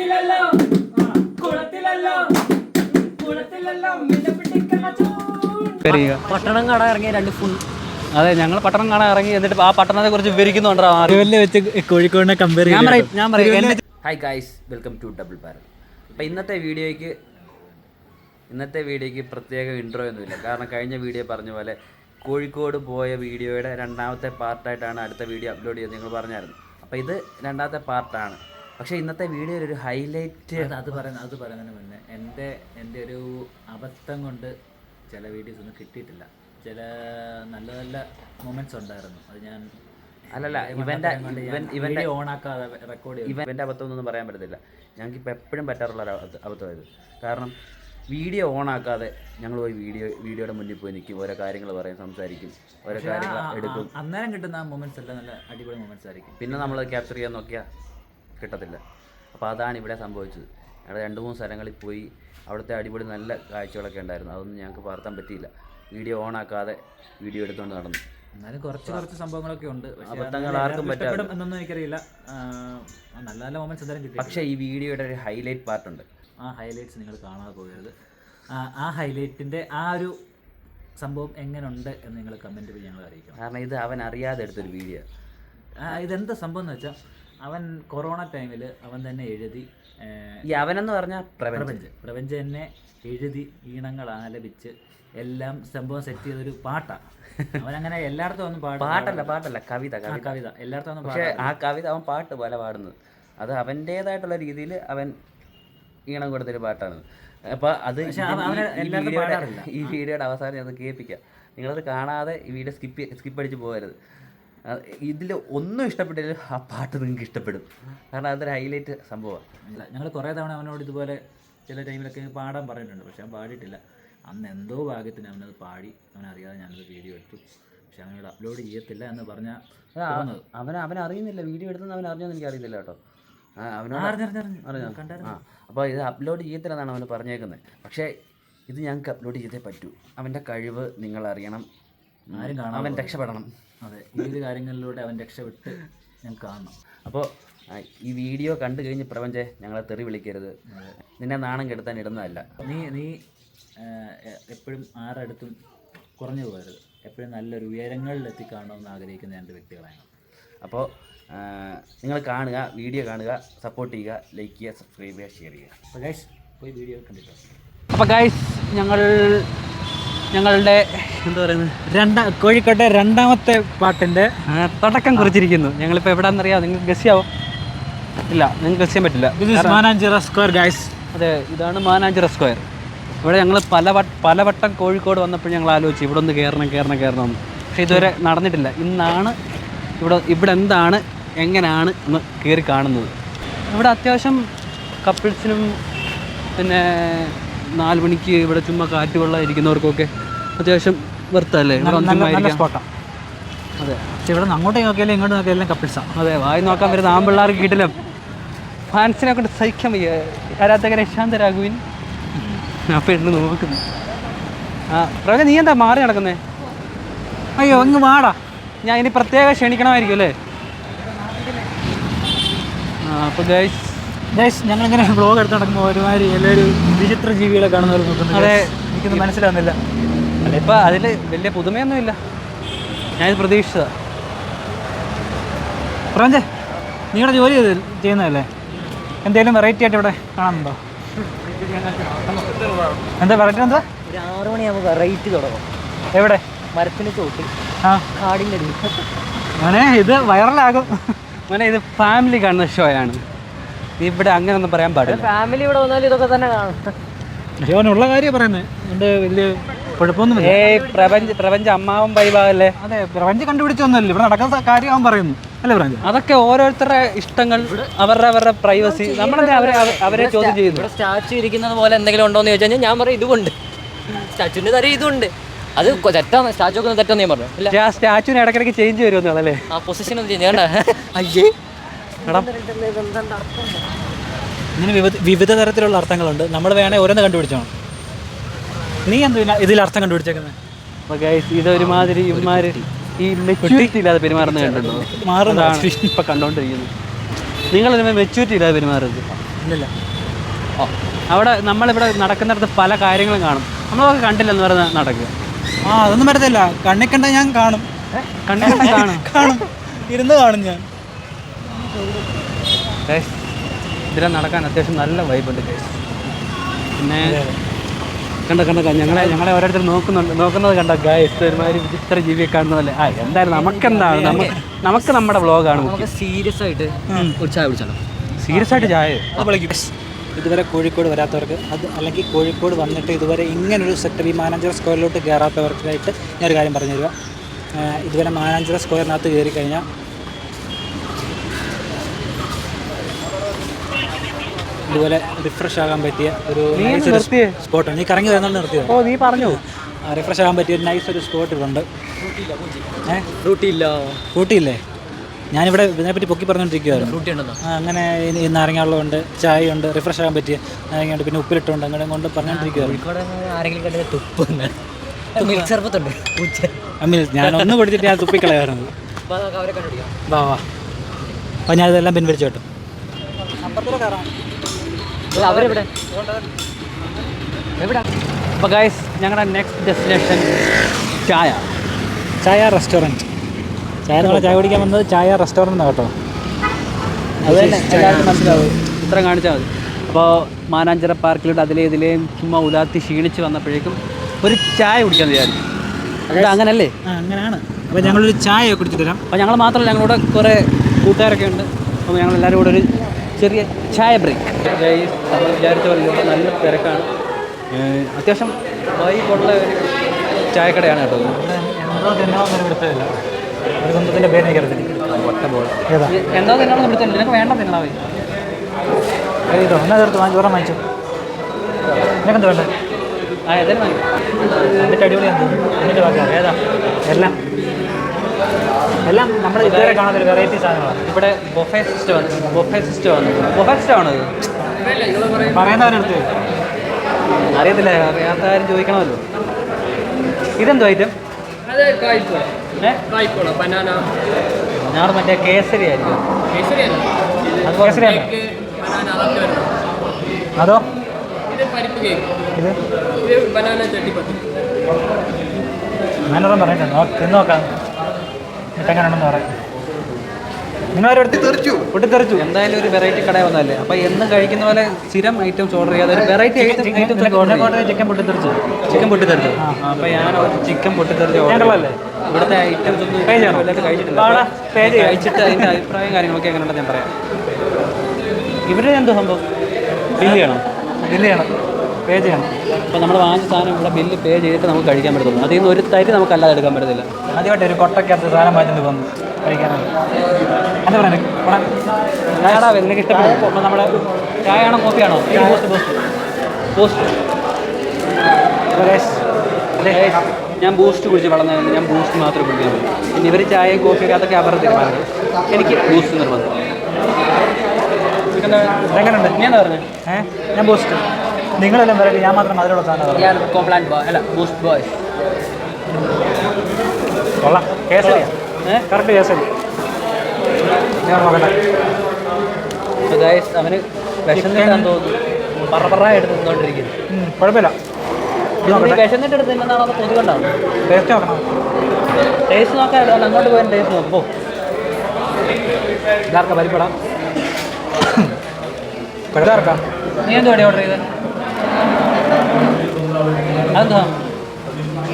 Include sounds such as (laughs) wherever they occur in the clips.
കുളത്തിലല്ലോ. കുളത്തിലല്ലോ. കുളത്തിലല്ലോ. പട്ടണം കാണാൻ ഇറങ്ങിയ രണ്ട് ഫുൾ അതെ ഞങ്ങൾ പട്ടണം കാണാൻ ഇറങ്ങി. എന്നിട്ട് ആ പട്ടണത്തെ കുറിച്ച് വിവരിക്കുന്നുണ്ടോ വെച്ച് കോഴിക്കോടിനെ കമ്പയർ ഞാൻ പറയും ഞാൻ പറയും. Hi guys welcome to double barrel അപ്പോൾ ഇന്നത്തെ വീഡിയോയ്ക്ക് ഇന്നത്തെ വീഡിയോയ്ക്ക് പ്രത്യേക ഇൻട്രോ ഒന്നുമില്ല. കാരണം കഴിഞ്ഞ വീഡിയോ പറഞ്ഞ പോലെ കോഴിക്കോട് പോയ വീഡിയോയുടെ രണ്ടാമത്തെ പാർട്ടായിട്ടാണ് അടുത്ത വീഡിയോ അപ്ലോഡ് ചെയ്തത്. നിങ്ങൾ പറഞ്ഞായിരുന്നു. അപ്പോൾ ഇത് രണ്ടാമത്തെ പാർട്ടാണ് പക്ഷേ ഇന്നത്തെ വീഡിയോ ഒരു ഹൈലൈറ്റ് അത് പറയുന്ന അത് പറയുന്നതിന് മുന്നേ എന്റെ എന്റെ ഒരു അബദ്ധം കൊണ്ട് ചില വീഡിയോസ് ഒന്നും കിട്ടിയിട്ടില്ല. ചില നല്ല നല്ല മൊമെന്റ്സ് ഉണ്ടായിരുന്നു. അത് ഞാൻ അല്ലല്ല ഇവന്റെ ഇവൻ ഇവന്റെ ഓൺ ആക്കാതെ റെക്കോർഡ് ചെയ്തു. ഇവന്റെ അബദ്ധമൊന്നും പറയാൻ പറ്റത്തില്ല. ഞങ്ങൾക്ക് ഇപ്പോൾ എപ്പോഴും പറ്റാറുള്ള ഒരു അബദ്ധ- അബദ്ധമായത്. കാരണം വീഡിയോ ഓൺ ആക്കാതെ ഞങ്ങൾ പോയി വീഡിയോ വീഡിയോയുടെ മുന്നിൽ പോയി നിൽക്കും. ഓരോ കാര്യങ്ങൾ പറയും സംസാരിക്കും. ഓരോ കാര്യങ്ങൾ എടുക്കും. അന്നേരം കിട്ടുന്ന ആ മൊമെന്റ്സ് എല്ലാം നല്ല അടിപൊളി മൊമെന്റ്സ് ആയിരിക്കും. പിന്നെ നമ്മൾ ക്യാപ്ചർ ചെയ്യാൻ നോക്കിയാൽ കിട്ടത്തില്ല. അപ്പോൾ അതാണ് ഇവിടെ സംഭവിച്ചത്. ഞങ്ങൾ രണ്ട് മൂന്ന് സ്ഥലങ്ങളിൽ പോയി അവിടുത്തെ അടിപൊളി നല്ല കാഴ്ചകളൊക്കെ ഉണ്ടായിരുന്നു. അതൊന്നും ഞങ്ങൾക്ക് പകർത്താൻ പറ്റിയില്ല. വീഡിയോ ഓൺ ആക്കാതെ വീഡിയോ എടുത്തുകൊണ്ട് നടന്നു. എന്നാലും കുറച്ച് കുറച്ച് സംഭവങ്ങളൊക്കെ ഉണ്ട്. അബദ്ധങ്ങൾ ആർക്കും പറ്റും എന്നൊന്നും എനിക്കറിയില്ല. നല്ല നല്ല മൊമെന്റ്സ് എന്തായാലും കിട്ടി പക്ഷേ ഈ വീഡിയോയുടെ ഒരു ഹൈലൈറ്റ് പാർട്ടുണ്ട് ആ ഹൈലൈറ്റ്സ് നിങ്ങൾ കാണാതെ പോകരുത്. ആ ഹൈലൈറ്റിന്റെ ഹൈലൈറ്റിന്റെ ആ ഒരു സംഭവം എങ്ങനെയുണ്ട് എന്ന് നിങ്ങൾ കമന്റ് ചെയ്ത് ഞങ്ങൾ അറിയിക്കണം. കാരണം ഇത് അവൻ അറിയാതെ എടുത്തൊരു വീഡിയോ ഇതെന്താ സംഭവം എന്ന് വെച്ചാൽ അവൻ കൊറോണ ടൈമിൽ അവൻ തന്നെ എഴുതി ഈ അവനെന്ന് പറഞ്ഞാൽ പ്രപഞ്ചം. പ്രപഞ്ച്. തന്നെ എഴുതി ഈണങ്ങൾ ആലപിച്ച് എല്ലാം സംഭവം സെറ്റ് ചെയ്തൊരു പാട്ടാണ് അവൻ അങ്ങനെ എല്ലായിടത്തും ഒന്നും പാടും പാട്ടല്ല പാട്ടല്ല കവിത കവിത. എല്ലായിടത്തും ഒന്നും പക്ഷേ ആ കവിത അവൻ പാട്ട് പോലെ പാടുന്നത്. അത് അവന്റേതായിട്ടുള്ള രീതിയിൽ അവൻ ഈണം കൊടുത്തൊരു പാട്ടാണ്. അപ്പോൾ അത്. ഈ വീഡിയോയുടെ അവസാനം അത് കേൾപ്പിക്കാം. നിങ്ങളത് കാണാതെ ഈ വീഡിയോ സ്കിപ്പ് സ്കിപ്പ് അടിച്ച് പോകരുത്. ഇതിൽ ഒന്നും ഇഷ്ടപ്പെട്ടില്ല ആ പാട്ട് നിങ്ങൾക്ക് ഇഷ്ടപ്പെടും. കാരണം അതൊരു ഹൈലൈറ്റ് സംഭവമാണ്. ഞങ്ങൾ കുറേ തവണ അവനോട് ഇതുപോലെ ചില ടൈമിലൊക്കെ പാടാൻ പറഞ്ഞിട്ടുണ്ട് പക്ഷെ അവൻ പാടിയിട്ടില്ല. അന്ന് എന്തോ ഭാഗ്യത്തിന് അവനത് പാടി അവനറിയാതെ ഞാനത് വീഡിയോ എടുത്തു. പക്ഷെ അവനോട് അപ്ലോഡ് ചെയ്യത്തില്ല എന്ന് പറഞ്ഞാൽ അവൻ അവൻ അറിയുന്നില്ല വീഡിയോ എടുത്തെന്ന് അവൻ അറിഞ്ഞെന്ന് എനിക്ക് അറിയത്തില്ല കേട്ടോ. അപ്പോൾ ഇത് അപ്ലോഡ് ചെയ്യത്തില്ലെന്നാണ് അവന് പറഞ്ഞേക്കുന്നത്. പക്ഷേ ഇത് ഞങ്ങൾക്ക് അപ്ലോഡ് ചെയ്തേ പറ്റൂ. അവന്റെ കഴിവ് നിങ്ങൾ അറിയണം. ആരും കാണാൻ അവൻ രക്ഷപ്പെടണം. അതെ ഈ ഒരു കാര്യങ്ങളിലൂടെ അവൻ രക്ഷപ്പെട്ട് ഞാൻ കാണണം. അപ്പോൾ ഈ വീഡിയോ കണ്ടു കഴിഞ്ഞ് പ്രപഞ്ചെ ഞങ്ങളെ തെറി വിളിക്കരുത്. നിന്നെ നാണം കെടുത്താൻ ഇടുന്നതല്ല. നീ നീ എപ്പോഴും ആരടുത്തും കുറഞ്ഞു പോകരുത്. എപ്പോഴും നല്ലൊരു ഉയരങ്ങളിൽ എത്തിക്കാണണമെന്ന് ആഗ്രഹിക്കുന്ന രണ്ട് വ്യക്തികളാണ് അപ്പോൾ നിങ്ങൾ കാണുക വീഡിയോ കാണുക സപ്പോർട്ട് ചെയ്യുക ലൈക്ക് ചെയ്യുക സബ്സ്ക്രൈബ് ചെയ്യുക ഷെയർ ചെയ്യുക. അപ്പോൾ ഗൈസ് പോയി വീഡിയോ കണ്ടിട്ടോ അപ്പോൾ ഗൈസ് ഞങ്ങൾ ഞങ്ങളുടെ എന്താ പറയുന്നത് രണ്ടാം കോഴിക്കോട്ടെ രണ്ടാമത്തെ പാട്ടിന്റെ തുടക്കം കുറിച്ചിരിക്കുന്നു. ഞങ്ങളിപ്പോൾ എവിടെയാണെന്നറിയാം നിങ്ങൾക്ക് ഗസ് ചെയ്യാവോ? ഇല്ല നിങ്ങൾക്ക് ഗസ് ചെയ്യാൻ പറ്റില്ല. മാനാഞ്ചിറ സ്ക്വയർ ഗൈസ് അതെ ഇതാണ് മാനാഞ്ചിറ സ്ക്വയർ ഇവിടെ ഞങ്ങൾ പല പലവട്ടം കോഴിക്കോട് വന്നപ്പോൾ ഞങ്ങൾ ആലോചിച്ചു ഇവിടെ ഒന്ന് കയറണം കയറണം കയറണം ഒന്ന് പക്ഷേ ഇതുവരെ നടന്നിട്ടില്ല. ഇന്നാണ് ഇവിടെ ഇവിടെ എന്താണ് എങ്ങനെയാണ് എന്ന് കയറി കാണുന്നത്. ഇവിടെ അത്യാവശ്യം കപ്പിൾസിനും പിന്നെ നാല് മണിക്ക് ഇവിടെ ചുമ്മാ കാറ്റ് വെള്ളം ഇരിക്കുന്നവർക്കൊക്കെ അത്യാവശ്യം. സ്പോട്ടാണ് അതെ. ഇവിടെ നിന്ന് അങ്ങോട്ടേ നോക്കിയാലും ഇങ്ങോട്ട് നോക്കിയാലും കപ്പിൾസാണ് അതെ വായി നോക്കാൻ വരുന്ന ആമ്പിള്ളാർക്ക് കിട്ടില്ല. ഫാൻസിനെ കൊണ്ട് സഹിക്കാൻ വയ്യ. ആരാധകരെ ശാന്തരാഘുവിൻ അപ്പം എന്ന് നോക്കുന്നു. ആ പ്രവച നീ എന്താ മാറി നടക്കുന്നേ? അയ്യോ അങ്ങ് വാടാ. ഞാൻ ഇനി പ്രത്യേകം ക്ഷണിക്കണമായിരിക്കും അല്ലേ? ആ അപ്പോൾ ഗൈസ് ഗൈസ് ഞങ്ങളിങ്ങനെ (laughs) വ്ളോഗ് എടുത്ത് നടക്കുമ്പോൾ ഒരുമാതിരി എല്ലാവരും വിചിത്ര ജീവികളെ കാണുന്ന പോലെ നോക്കുന്നു അതെ. എനിക്കൊന്നും മനസ്സിലാവുന്നില്ല. അല്ല ഇപ്പം അതിൽ വലിയ പുതുമയൊന്നുമില്ല. ഞാനിത് പ്രതീക്ഷിച്ചതാ. പ്രഞ്ചേ നിങ്ങളുടെ ജോലി ചെയ്ത് ചെയ്യുന്നതല്ലേ? എന്തെങ്കിലും വെറൈറ്റി ആയിട്ട് ഇവിടെ കാണാനുണ്ടോ എന്താ വെറൈറ്റി എന്താ? ഒരു ആറ് മണിയാകുമ്പോൾ വെറൈറ്റി തുടങ്ങും. എവിടെ? മരത്തിന് ചോട്ടി ആ. കാടിന്റെ അങ്ങനെ ഇത് വൈറലാകും അങ്ങനെ ഇത് ഫാമിലി കാണുന്ന ഷോ ആണ്. ഇവിടെ അങ്ങനെയൊന്നും പറയാൻ പാടില്ല. ഫാമിലി ഇവിടെ വന്നാലും ഇതൊക്കെ തന്നെ കാണും. ജീവനുള്ള കാര്യം പറയുന്നത് എന്റെ വലിയ കുഴപ്പമൊന്നുമില്ല. ഏയ് പ്രപഞ്ച പ്രപഞ്ച അമ്മാവും പരിഭാഗല്ലേ അതെ പ്രപഞ്ചം കണ്ടുപിടിച്ചൊന്നുമല്ല. ഇവിടെ നടക്കുന്ന കാര്യം അവൻ പറയുന്നു. അല്ലേ പ്രപഞ്ച? അതൊക്കെ ഓരോരുത്തരുടെ ഇഷ്ടങ്ങൾ അവരുടെ അവരുടെ പ്രൈവസി നമ്മളെന്താ അവരെ അവരെ ചോദ്യം ചെയ്യുന്നു ഇവിടെ സ്റ്റാച്ചു ഇരിക്കുന്നത് പോലെ എന്തെങ്കിലും ഉണ്ടോ എന്ന് ചോദിച്ചു കഴിഞ്ഞാൽ ഞാൻ പറയും ഇതുകൊണ്ട് സ്റ്റാച്ചുവിന്റെ തരം ഇതുണ്ട് അത് തെറ്റാണ് സ്റ്റാച്ചു ഒക്കെ തെറ്റാന്ന് ഞാൻ പറഞ്ഞു. സ്റ്റാച്ചുവിന് ഇടയ്ക്കിടയ്ക്ക് ചേഞ്ച് വരുമെന്നാണല്ലേ ആ പൊസിഷൻ ഒന്നും ചെയ്യണ്ട അയ്യേ. എടാ. ഇങ്ങനെ വിവിധ വിവിധ തരത്തിലുള്ള അർത്ഥങ്ങളുണ്ട്. നമ്മൾ വേണേ ഓരോന്ന് കണ്ടുപിടിച്ചോ നീ എന്തിനാ ഇതിൽ അർത്ഥം കണ്ടുപിടിച്ചേക്കുന്നത് അപ്പൊ guys, ഇതൊരുമാതിരി ഈ മെച്യൂരിറ്റി ഇല്ലാതെ പെരുമാറുന്ന കണ്ടിട്ടുണ്ടോ? മാറുന്ന. ഇപ്പം കണ്ടുകൊണ്ടിരിക്കുന്നത് നിങ്ങൾ നിങ്ങൾ മെച്യൂരിറ്റി ഇല്ലാതെ പെരുമാറരുത്. ഇല്ലല്ല. അവിടെ നമ്മളിവിടെ നടക്കുന്നിടത്ത് പല കാര്യങ്ങളും കാണും. നമ്മളൊക്കെ കണ്ടില്ലെന്ന് പറയുന്ന നടക്കുക. ആ അതൊന്നും പറ്റത്തില്ല. കണ്ണി കണ്ട ഞാൻ കാണും. കണ്ണിൽ കാണും. കാണും. ഇരുന്ന് കാണും ഞാൻ. ഗൈസ് ഇതിലെ നടക്കാൻ അത്യാവശ്യം നല്ല വൈബുണ്ട് ഗൈസ് പിന്നെ കണ്ട കണ്ട ഞങ്ങളെ ഞങ്ങളെ ഓരോരുത്തർ നോക്കുന്നുണ്ട് നോക്കുന്നത് കണ്ട ഗൈസ് ഒരുമാതിരി വിചിത്ര ജീവിയെ കാണുന്നതല്ലേ ആ എന്തായാലും നമുക്കെന്താണ്? നമുക്ക് നമുക്ക് നമ്മുടെ വ്ളോഗാണ് നമുക്ക് സീരിയസ് ആയിട്ട് ഒരു ചായ കുടിച്ചാലോ? സീരിയസ് ആയിട്ട് ചായ? ഇതുവരെ കോഴിക്കോട് വരാത്തവർക്ക് അത് അല്ലെങ്കിൽ കോഴിക്കോട് വന്നിട്ട് ഇതുവരെ ഇങ്ങനൊരു സെക്ടർ ഈ മാനാഞ്ചിറ സ്ക്വയറിലോട്ട് കയറാത്തവർക്കായിട്ട് ഞാനൊരു കാര്യം പറഞ്ഞു തരിക ഇതുവരെ മാനാഞ്ചിറ സ്ക്വയറിനകത്ത് കയറി കഴിഞ്ഞാൽ ഇതുപോലെ റിഫ്രഷ് ആകാൻ പറ്റിയ ഒരു സ്പോട്ട് നിർത്തിയേ? സ്പോട്ടാണ് നീ കറങ്ങി വരുന്ന നിർത്തിയത് ഓ നീ പറഞ്ഞു? റിഫ്രഷ് ആകാൻ പറ്റിയ ഒരു നൈസ് ഒരു സ്പോട്ട് ഇവിടുണ്ട് ഇല്ല കൂട്ടിയില്ലേ ഞാനിവിടെ ഇതിനെപ്പറ്റി പൊക്കി പറഞ്ഞുകൊണ്ടിരിക്കുകയായിരുന്നു അങ്ങനെ ഈ നാരങ്ങ വെള്ളമുണ്ട് ചായ ഉണ്ട് റിഫ്രഷ് ആകാൻ പറ്റിയ നാരങ്ങയുണ്ട് പിന്നെ ഉപ്പിലിട്ടുണ്ട് അങ്ങനെ കൊണ്ട് പറഞ്ഞുകൊണ്ടിരിക്കുകയായിരുന്നു ഞാനൊന്ന് കൊടുത്തിട്ട് ഞാൻ തുപ്പിക്കളയായിരുന്നു. അപ്പൊ വാ വാ. അപ്പോൾ ഞാനിതെല്ലാം പിൻവലിച്ചു കേട്ടോ ഇത് അവരെവിടെ? എവിടെ? അപ്പോൾ ഗൈസ് ഞങ്ങളുടെ നെക്സ്റ്റ് ഡെസ്റ്റിനേഷൻ ചായ. ചായ റെസ്റ്റോറന്റ് ചായ നമ്മളെ ചായ കുടിക്കാൻ വന്നത് ചായ റെസ്റ്റോറന്റ് കേട്ടോ. അത് തന്നെ എല്ലാവർക്കും മനസ്സിലാവും. ഇത്ര കാണിച്ചാൽ മതി. അപ്പോൾ മാനാഞ്ചിറ പാർക്കിലൂടെ അതിലെ ഇതിലെയും ചുമ്മാ ഉലാത്തി ക്ഷീണിച്ച് വന്നപ്പോഴേക്കും ഒരു ചായ കുടിക്കാൻ വിചാരിച്ചു. അത് അങ്ങനല്ലേ? അങ്ങനെയാണ്. അപ്പോൾ ഞങ്ങളൊരു ചായ കുടിച്ചു തരാം അപ്പോൾ ഞങ്ങൾ മാത്രമല്ല ഞങ്ങളുടെ കുറേ കൂട്ടുകാരൊക്കെ ഉണ്ട്. അപ്പോൾ ഞങ്ങൾ എല്ലാവരും കൂടെ ഒരു ചെറിയ ചായ ബ്രേക്ക്. നമ്മൾ വിചാരിച്ച പോലെ ഇവിടെ നല്ല തിരക്കാണ്. അത്യാവശ്യം വൈബുള്ള ഒരു ചായക്കടയാണ് കേട്ടോ. എന്തോ തന്നെയാണ് സ്വന്തത്തിന്റെ പേര് എന്തോ വിളിച്ചല്ലോ നിനക്ക് വേണ്ട തിന്നാവേ എന്നാ തീർത്ത് വാങ്ങി ചോറ വാങ്ങിച്ചു. നിനക്കെന്ത് വേണ്ട? ആ ഏതായാലും മതി എന്നിട്ട് അടിപൊളിയാണ് എന്നിട്ട് ബാക്കി ഏതാ? എല്ലാം. എല്ലാം നമ്മൾ ഇതുവരെ കാണാത്തൊരു വെറൈറ്റി സാധനങ്ങളാണ്. ഇവിടെ ബൊഫേ സിസ്റ്റം ആണ്. ബൊഫേ സിസ്റ്റം ആണ്. ബൊഫേ സിസ്റ്റം ആണ് പറയുന്നവരടുത്ത് അറിയത്തില്ല. അറിയാത്ത കാര്യം ചോദിക്കണമല്ലോ. ഇതെന്തോ ഐറ്റം ഞാൻ മറ്റേ കേസരി ആയിരിക്കും. അത് കേസരിയാണ് അതോ? ഇത് പരിപ്പ് കേക്ക്. ഇത്? ഇത് ബനാന ചട്ടിപ്പത്തി. ഞാനൊന്നും പറഞ്ഞിട്ടുണ്ട് തിന്നോക്കാം എങ്ങനെയാണെന്ന് പറയാം. എന്തായാലും ഒരു വെറൈറ്റി കട വന്നല്ലേ അപ്പൊ എന്ന് കഴിക്കുന്ന പോലെ സ്ഥിരം ഐറ്റംസ് ഓർഡർ ചെയ്യാതെ ഒരു വെറൈറ്റി ഐറ്റംസ് ഓർഡർ ചെയ്യാം. ചിക്കൻ പൊട്ടിത്തെറിച്ച്? ചിക്കൻ പൊട്ടിത്തെറിച്ച്? അപ്പൊ ഞാൻ ഒരു ചിക്കൻ പൊട്ടിത്തെറിച്ച്? ചെയ്തു. ഇവിടുത്തെ ഐറ്റംസ് ഒന്നും? കഴിച്ചിട്ടില്ല. കഴിച്ചിട്ട് അതിന്റെ അഭിപ്രായം കാര്യങ്ങളൊക്കെ എങ്ങനെയുണ്ടെന്ന് ഞാൻ പറയാം. ഇവരുടെ എന്തോ സംഭവം? ബില്ല് ചെയ്യണം? ബില്ല് ചെയ്യണം. പേ ചെയ്യണം. അപ്പോൾ നമ്മൾ വാങ്ങിച്ച സാധനം ഇവിടെ ബില്ല് പേ ചെയ്തിട്ട് നമുക്ക് കഴിക്കാൻ പറ്റത്തുള്ളൂ. അതിൽ നിന്ന് ഒരു തരി നമുക്ക് അല്ലാതെ എടുക്കാൻ പറ്റത്തില്ല. ആദ്യമായിട്ട് ഒരു കൊട്ടക്കകത്ത് സാധനം മാറ്റി വന്നു കഴിക്കാനാണ് എന്താ പറയുക ഞാനാ നിനക്ക് ഇഷ്ടപ്പെടും നമ്മുടെ ചായയാണോ കോഫിയാണോ? കോഫി പോസ്റ്റ് പോസ്റ്റ് ബൂസ്റ്റ് ഞാൻ ബൂസ്റ്റ് കുടിച്ച് വളർന്നതുകൊണ്ട് ഞാൻ ബൂസ്റ്റ് മാത്രമേ കുടിക്കാൻ പിന്നെ ഇവർ ചായയും കോഫി അതൊക്കെ അവരുടെ തീരുമാനം. എനിക്ക് ബൂസ്റ്റ് നിർബന്ധം. എങ്ങനെയുണ്ട് ഞാൻ പറഞ്ഞത് ഏഹ് ഞാൻ ബൂസ്റ്റ് നിങ്ങളെല്ലാം വരട്ടെ ഞാൻ മാത്രം അതിലൂടെ സാധനം കോംപ്ലാൻ ബോയ് അല്ല ബൂസ്റ്റ് ബോയ് കൊള്ളാം. കേസരിയാ ഏഹ് കറക്റ്റ് കേസരി. ഞാൻ നോക്കട്ടെ. ഗൈസ് അവന് വിശന്നിട്ടാന്ന് തോന്നുന്നു. പറ പറ എടുത്ത് നിന്നോണ്ടിരിക്കുന്നു. കുഴപ്പമില്ല. ഇത് നോക്കട്ടെ. വിശന്നിട്ട് എടുത്ത് നിന്നാണോ അത് ടേസ്റ്റ് നോക്കണം. ടേസ്റ്റ് നോക്കാൻ അങ്ങോട്ട് പോയാൽ ടേസ്റ്റ് നോക്കുമോ ഇതാർക്കാ? പരിപ്പെടാം? (coughs) ഇതാർക്കാ? നീ എന്തോ ഓർഡർ ചെയ്തത് അതെന്താ?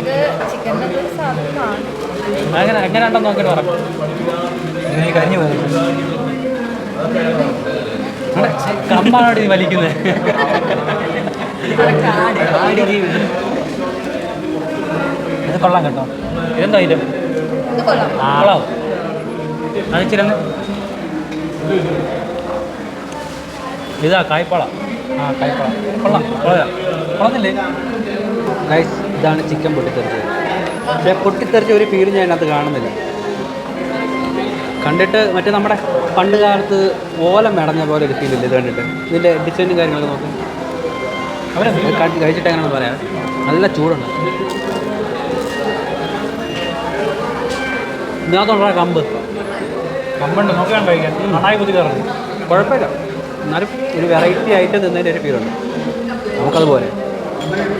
ഇത് ചിക്കൻ സാധനമാണ്. അങ്ങനെ എങ്ങനെ ഉണ്ടെന്ന് നോക്കിയിട്ട് പറഞ്ഞു നീ കരിഞ്ഞു പോയത് കമ്പാണ് ഈ വലിക്കുന്നത് ഇത് കൊള്ളാം കേട്ടോ. ഇതെന്താ ഇത് കൊള്ളാം. ആളോ അത് ഇച്ചിരി ഇതാ കായ്പ്പള ആ കൈപ്പള കൊള്ളാം. കൊള്ളാം. കൊള്ളത്തില്ലേ ഗൈസ് ഇതാണ് ചിക്കൻ പൊട്ടിത്തെറിച്ചത്. പക്ഷേ പൊട്ടിത്തെറിച്ച ഒരു ഫീൽ ഞാൻ അതിനകത്ത് കാണുന്നില്ല. കണ്ടിട്ട് മറ്റേ നമ്മുടെ പണ്ട് കാലത്ത് ഓലം മെടഞ്ഞ പോലെ ഒരു ഫീലില്ല ഇത് കണ്ടിട്ട്? ഇതിന്റെ ഡിസൈനും കാര്യങ്ങളൊക്കെ നോക്കും. അവരെ കഴിച്ചിട്ട് എങ്ങനെയാണ് പറയാം. നല്ല ചൂടുണ്ട്. ഇതിനകത്തുള്ള കമ്പ്. കമ്പുണ്ട്. നോക്കാൻ കഴിക്കാൻ നന്നായി കുതിക്കാറുണ്ട് കുഴപ്പമില്ല. എന്നാലും ഒരു വെറൈറ്റി ആയിട്ട് നിന്നതിന്റെ ഒരു ഫീലുണ്ട് നമുക്കതുപോലെ.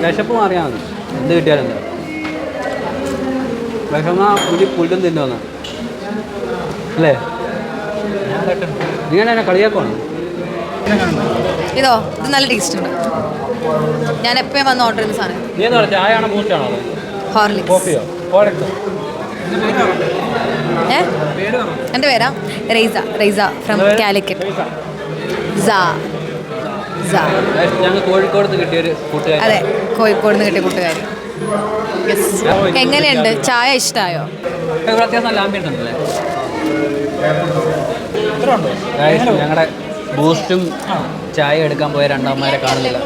വിശപ്പ് മാറിയാൽ മതി. എന്ത് കിട്ടിയാലും എന്താ. വിഷമ പുലി പുല്ലും തിന്നുവന്ന അല്ലേ? നിങ്ങൾ എന്നെ കളിയാക്കുവാണ് ഇതോ ഇത് നല്ല ടേസ്റ്റ് ഉണ്ട്. ഞാൻ എപ്പോഴും വന്ന് ഓർഡർ ചെയ്യുന്ന സാധനം? നീ എന്താ ചായ ആണോ ബൂസ്റ്റാണോ അത്? ഹോർലിക്സ് കോഫിയോ? ഹോർലിക്സോ ഏ? എന്റെ പേരാ റൈസ റൈസ ഫ്രം കാലിക്കറ്റ് ഞങ്ങൾ കോഴിക്കോട് നിന്ന് കിട്ടിയൊരു കൂട്ടുകാരി. അതെ കോഴിക്കോട് നിന്ന് കിട്ടിയ കൂട്ടുകാരി. എങ്ങനെയുണ്ട്? ചായ ഇഷ്ടമായോ ഇവിടെ അത്യാവശ്യം നല്ല ആംബിയൻസ് ഉണ്ടല്ലേ? ഞങ്ങളുടെ ബൂസ്റ്റും ചായ എടുക്കാൻ പോയ രണ്ടാമന്മാരെ കാണുന്നില്ല.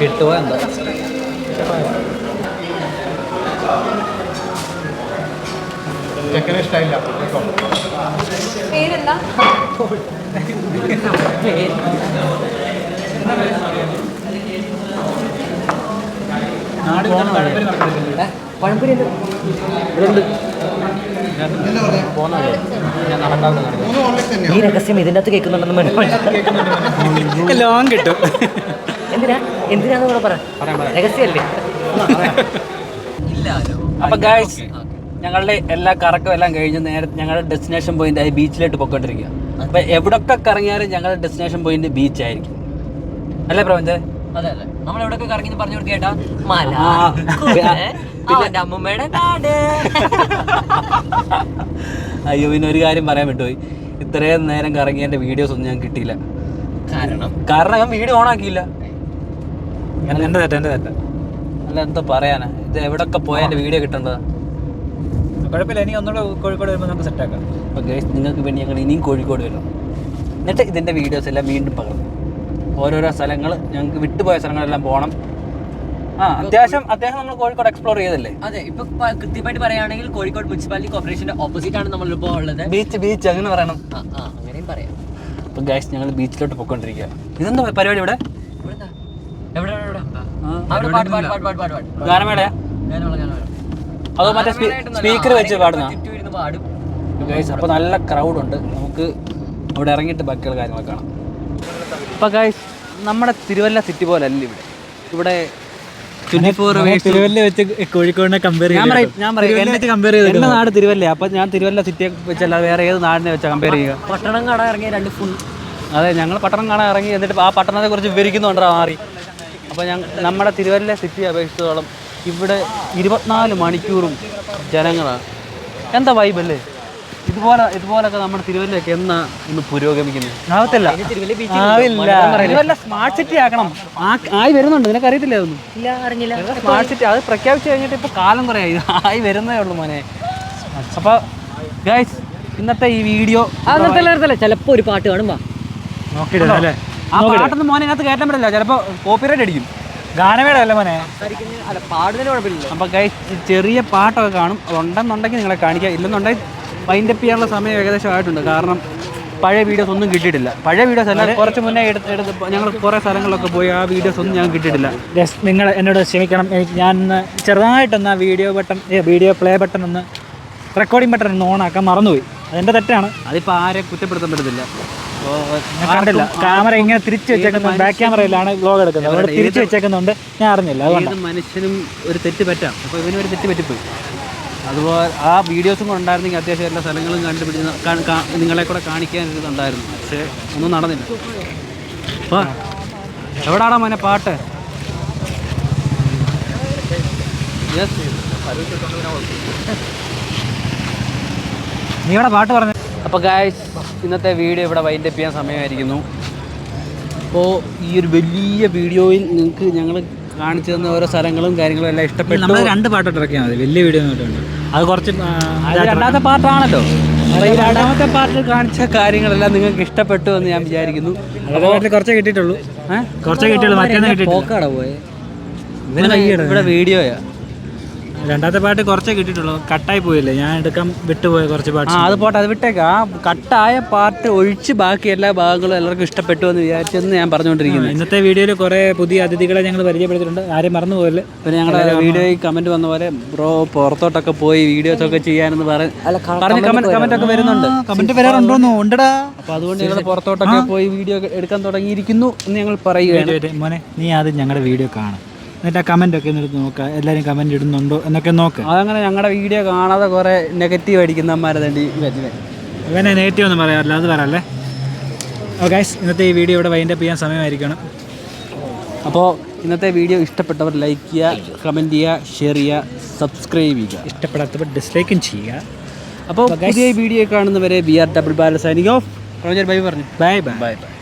കിട്ടുമോ എന്താ? പേരെന്താ? പഴംപൊരി ഈ രഹസ്യം ഇതിന്റെ അകത്ത് കേൾക്കുന്നുണ്ടെന്ന് മനസ്സിലായി. ലോങ് കിട്ടും. എന്തിനാ? എന്തിനാന്ന് കൂടെ പറ? രഹസ്യമല്ലേ? അപ്പൊ ഗായ്സ് ഞങ്ങളുടെ എല്ലാ കറക്കും എല്ലാം കഴിഞ്ഞ് നേരെ ഞങ്ങളുടെ ഡെസ്റ്റിനേഷൻ പോയിന്റ് ആയി ബീച്ചിലോട്ട് പൊക്കോണ്ടിരിക്കുക അപ്പൊ എവിടൊക്കെ കറങ്ങിയാലും ഞങ്ങളുടെ ഡെസ്റ്റിനേഷൻ പോയിന്റ് ബീച്ച് ആയിരിക്കും. അല്ലേ പ്രപഞ്ച? അതെ അതെ. നമ്മൾ എവിടൊക്കെ കറങ്ങി പറഞ്ഞു കൊടുക്കേട്ടാ മല (laughs) അയ്യോ പിന്നെ ഒരു കാര്യം പറയാൻ വിട്ടുപോയി ഇത്രയും നേരം കറങ്ങിയതിന്റെ വീഡിയോസ് ഒന്നും ഞാൻ കിട്ടിയില്ല. കാരണം? കാരണം ഞാൻ വീഡിയോ ഓൺ ആക്കിയില്ല. എന്റെ തെറ്റ എന്റെ തെറ്റ. അല്ല എന്താ പറയാനാ? ഇത് എവിടൊക്കെ പോയാൽ വീഡിയോ കിട്ടേണ്ടതാ? കുഴപ്പമില്ല ഇനി ഒന്നുകൂടെ കോഴിക്കോട് വരുമ്പോൾ നമുക്ക് സെറ്റാക്കാം അപ്പോൾ ഗൈസ് നിങ്ങൾക്ക് വേണ്ടി ഞങ്ങൾ ഇനിയും കോഴിക്കോട് വരും. എന്നിട്ട് ഇതിന്റെ വീഡിയോസ് എല്ലാം വീണ്ടും പകർന്നു. ഓരോരോ സ്ഥലങ്ങൾ ഞങ്ങൾക്ക് വിട്ടുപോയ സ്ഥലങ്ങളെല്ലാം പോകണം ആ അത്യാവശ്യം അത്യാവശ്യം നമ്മൾ കോഴിക്കോട് എക്സ്പ്ലോർ ചെയ്തല്ലേ? അതെ ഇപ്പൊ കൃത്യമായിട്ട് പറയുകയാണെങ്കിൽ കോഴിക്കോട് മുനിസിപ്പാലിറ്റി കോർപ്പറേഷന്റെ ഓപ്പോസിറ്റ് ആണ് നമ്മളിപ്പോ ഉള്ളത്. ബീച്ച് ബീച്ച് അങ്ങനെ പറയണം. അങ്ങനെയും പറയാം. അപ്പോൾ ഗൈസ് ഞങ്ങൾ ബീച്ചിലോട്ട് പോയിക്കൊണ്ടിരിക്കുക ഇതെന്താ പരിപാടി ഇവിടെ? ഇവിടെന്താ? അതോ മറ്റേ സ്പീക്കർ വെച്ച് പാടുന്ന? അപ്പൊ അപ്പോൾ നല്ല ക്രൗഡ് ഉണ്ട് നമുക്ക് അവിടെ ഇറങ്ങിയിട്ട് ബാക്കിയുള്ള കാര്യങ്ങളൊക്കെ കാണാം. അപ്പോൾ ഗൈസ് നമ്മുടെ തിരുവല്ല സിറ്റി പോലെ അല്ല ഇവിടെ ഇവിടെ തിരുവല്ല വെച്ച് കോഴിക്കോടിനെ കമ്പയർ എന്റെ നാട് തിരുവല്ല. അപ്പോൾ ഞാൻ തിരുവല്ല സിറ്റിയെ വെച്ചല്ല വേറെ ഏത് നാടിനെ വെച്ചാൽ കമ്പയർ ചെയ്യുക? പട്ടണം കട ഇറങ്ങിയ രണ്ട് ഫുൾ അതെ ഞങ്ങൾ പട്ടണം കാണാൻ ഇറങ്ങി എന്നിട്ട് ആ പട്ടണത്തെ കുറിച്ച് വിവരിക്കുന്നുണ്ടോ മാറി അപ്പൊ ഞങ്ങൾ നമ്മുടെ തിരുവല്ല സിറ്റി അപേക്ഷിച്ചോളം ഇവിടെ ഇരുപത്തിനാല് മണിക്കൂറും ജനങ്ങളാണ് എന്താ വൈബല്ലേ ഇതുപോലെ ഇതുപോലൊക്കെ നമ്മുടെ തിരുവല്ലയൊക്കെ എന്നാ ഇന്ന് പുരോഗമിക്കുന്നത് ആവത്തില്ല. ആവില്ല. സ്മാർട്ട് സിറ്റി ആക്കണം. ആയി വരുന്നുണ്ട്? നിനക്ക് അറിയത്തില്ല അതൊന്നും സ്മാർട്ട് സിറ്റി അത് പ്രഖ്യാപിച്ചു കഴിഞ്ഞിട്ട് ഇപ്പോൾ കാലം കുറേ ആയി ആയി വരുന്നേ ഉള്ളൂ മോനെ. അപ്പോൾ ഗൈസ് ഇന്നത്തെ ഈ വീഡിയോ നിർത്തല്ലേ ചിലപ്പോ ഒരു പാട്ട് കാണുമ്പോ നോക്കിയിട്ടില്ല ആ പാട്ടൊന്നും മോനെ ഇതിനകത്ത് കയറ്റാൻ പറ്റില്ല. ചിലപ്പോൾ കോപ്പിറൈറ്റ് അടിക്കും. ഗാനമേള അല്ലേ മോനെ അപ്പൊ ചെറിയ പാട്ടൊക്കെ കാണും. ഉണ്ടെന്നുണ്ടെങ്കിൽ നിങ്ങളെ കാണിക്കുക ഇല്ലെന്നുണ്ടെങ്കിൽ വൈൻഡപ്പ് ചെയ്യാനുള്ള സമയം ഏകദേശം ആയിട്ടുണ്ട്. കാരണം പഴയ വീഡിയോസ് ഒന്നും കിട്ടിയിട്ടില്ല. പഴയ വീഡിയോസ് അല്ല കുറച്ച് മുന്നേ എടുത്ത് എടുത്ത് ഞങ്ങൾ കുറേ സ്ഥലങ്ങളിലൊക്കെ പോയി ആ വീഡിയോസ് ഒന്നും ഞാൻ കിട്ടിയിട്ടില്ല. നിങ്ങൾ എന്നോട് ക്ഷമിക്കണം. എനിക്ക് ഞാൻ ചെറുതായിട്ടൊന്ന് ആ video button video play button ഒന്ന് റെക്കോർഡിംഗ് ബട്ടൺ ഒന്ന് ഓൺ ആക്കാൻ മറന്നുപോയി. അതെന്റെ തെറ്റാണ്. അതിപ്പോൾ ആരെ കുറ്റപ്പെടുത്താൻ പറ്റത്തില്ല. കണ്ടില്ല. ക്യാമറ ഇങ്ങനെ തിരിച്ചു വെച്ചേക്കുന്നുണ്ട് ബാക്ക് ക്യാമറയിലാണ് വ്ലോഗ് എടുക്കുന്നത്. അവിടെ തിരിച്ചു വെച്ചേക്കുന്നുണ്ട്. ഞാൻ അറിഞ്ഞില്ല. അതുകൊണ്ട്. മനുഷ്യനും ഒരു തെറ്റ് പറ്റാം അപ്പോൾ ഇവനും ഒരു തെറ്റ് പറ്റിപ്പോയി അതുപോലെ ആ വീഡിയോസും കൂടെ ഉണ്ടായിരുന്നെങ്കിൽ അത്യാവശ്യം എല്ലാ സ്ഥലങ്ങളും കണ്ടുപിടിച്ച് നിങ്ങളെ കൂടെ കാണിക്കാൻ ഇതുണ്ടായിരുന്നു. പക്ഷേ ഒന്നും നടന്നില്ല. അപ്പോൾ എവിടാടാ മോനെ പാട്ട്? നീ ഇവിടെ പാട്ട് പറഞ്ഞു. അപ്പോൾ ഗായ്സ് ഇന്നത്തെ വീഡിയോ ഇവിടെ വൈൻഡപ്പ് ചെയ്യാൻ സമയമായിരിക്കുന്നു. അപ്പോൾ ഈ ഒരു വലിയ വീഡിയോയിൽ നിങ്ങൾക്ക് ഞങ്ങൾ കാണിച്ചു തന്ന ഓരോ സ്ഥലങ്ങളും കാര്യങ്ങളും എല്ലാം ഇഷ്ടപ്പെട്ടു. നമ്മൾ രണ്ട് പാട്ട് ഇറക്കിയാൽ മതി. വലിയ വീഡിയോ അത് കുറച്ച് രണ്ടാമത്തെ പാട്ടാണല്ലോ. രണ്ടാമത്തെ പാർട്ടിൽ കാണിച്ച കാര്യങ്ങളെല്ലാം നിങ്ങൾക്ക് ഇഷ്ടപ്പെട്ടു എന്ന് ഞാൻ വിചാരിക്കുന്നു. കുറച്ചേ കിട്ടിയിട്ടുള്ളൂ. കുറച്ചേ കിട്ടിയുള്ളൂ. മറ്റേ പോക്കാടാ പോയെ. ഇവിടെ വീഡിയോയാ രണ്ടാമത്തെ പാട്ട് കുറച്ചേ കിട്ടിയിട്ടുള്ളൂ. കട്ടായി പോയില്ലേ? ഞാൻ എടുക്കാൻ വിട്ടുപോയ കുറച്ച് ആ പാട്ട്. അത് പോട്ടെ അത് വിട്ടേക്ക്. ആ കട്ടായ പാട്ട് ഒഴിച്ച് ബാക്കി എല്ലാ ഭാഗങ്ങളും എല്ലാവർക്കും ഇഷ്ടപ്പെട്ടു എന്ന് വിചാരിച്ചെന്ന് ഞാൻ പറഞ്ഞുകൊണ്ടിരിക്കുന്നത് ഇന്നത്തെ വീഡിയോയിൽ കുറേ പുതിയ അതിഥികളെ ഞങ്ങൾ പരിചയപ്പെടുത്തിയിട്ടുണ്ട്. ആരും മറന്നു പോകല്ലേ പിന്നെ ഞങ്ങളുടെ വീഡിയോയിൽ കമന്റ് വന്ന പോലെ ബ്രോ പുറത്തോട്ടൊക്കെ പോയി വീഡിയോസ് ഒക്കെ ചെയ്യാനെന്ന് പറഞ്ഞ് കമന്റ് കമന്റ് കമന്റ് ഒക്കെ വരുന്നുണ്ട്. കമന്റ് വരാറുണ്ടോ ഉണ്ടടാ. അപ്പൊ അതുകൊണ്ട് ഞങ്ങൾ പുറത്തോട്ടൊക്കെ പോയി വീഡിയോ എടുക്കാൻ തുടങ്ങിയിരിക്കുന്നു എന്ന് ഞങ്ങൾ പറയുകയാണ്. മോനെ നീ ആദ്യം ഞങ്ങളുടെ വീഡിയോ കാണും. എന്നിട്ട് ആ കമന്റ് ഒക്കെ ഒന്ന് എടുത്ത് നോക്കുക എല്ലാവരും കമന്റ് ഇടുന്നുണ്ടോ എന്നൊക്കെ നോക്ക്. അതങ്ങനെ ഞങ്ങളുടെ വീഡിയോ കാണാതെ കുറെ നെഗറ്റീവ് അടിക്കുന്ന തണ്ടി ഇവനെ നെഗറ്റീവ് ഒന്നും പറയാറില്ല അത് പറയല്ലേ? ഓക്കെ ഇന്നത്തെ ഈ വീഡിയോ ഇവിടെ വൈൻഡപ്പ് ചെയ്യാൻ സമയമായിരിക്കണം. അപ്പോൾ ഇന്നത്തെ വീഡിയോ ഇഷ്ടപ്പെട്ടവർ ലൈക്ക് ചെയ്യുക കമന്റ് ചെയ്യുക ഷെയർ ചെയ്യുക സബ്സ്ക്രൈബ് ചെയ്യുക. ഇഷ്ടപ്പെടാത്തവർ ഡിസ്ലൈക്കും ചെയ്യുക. അപ്പോൾ പുതിയ വീഡിയോ കാണുന്നവരെ ബി ആർ ഡബിൾ ബാലസ് സൈനിങ് ഓഫ് റോജർ ബൈ പറഞ്ഞു. Bye bye bye bye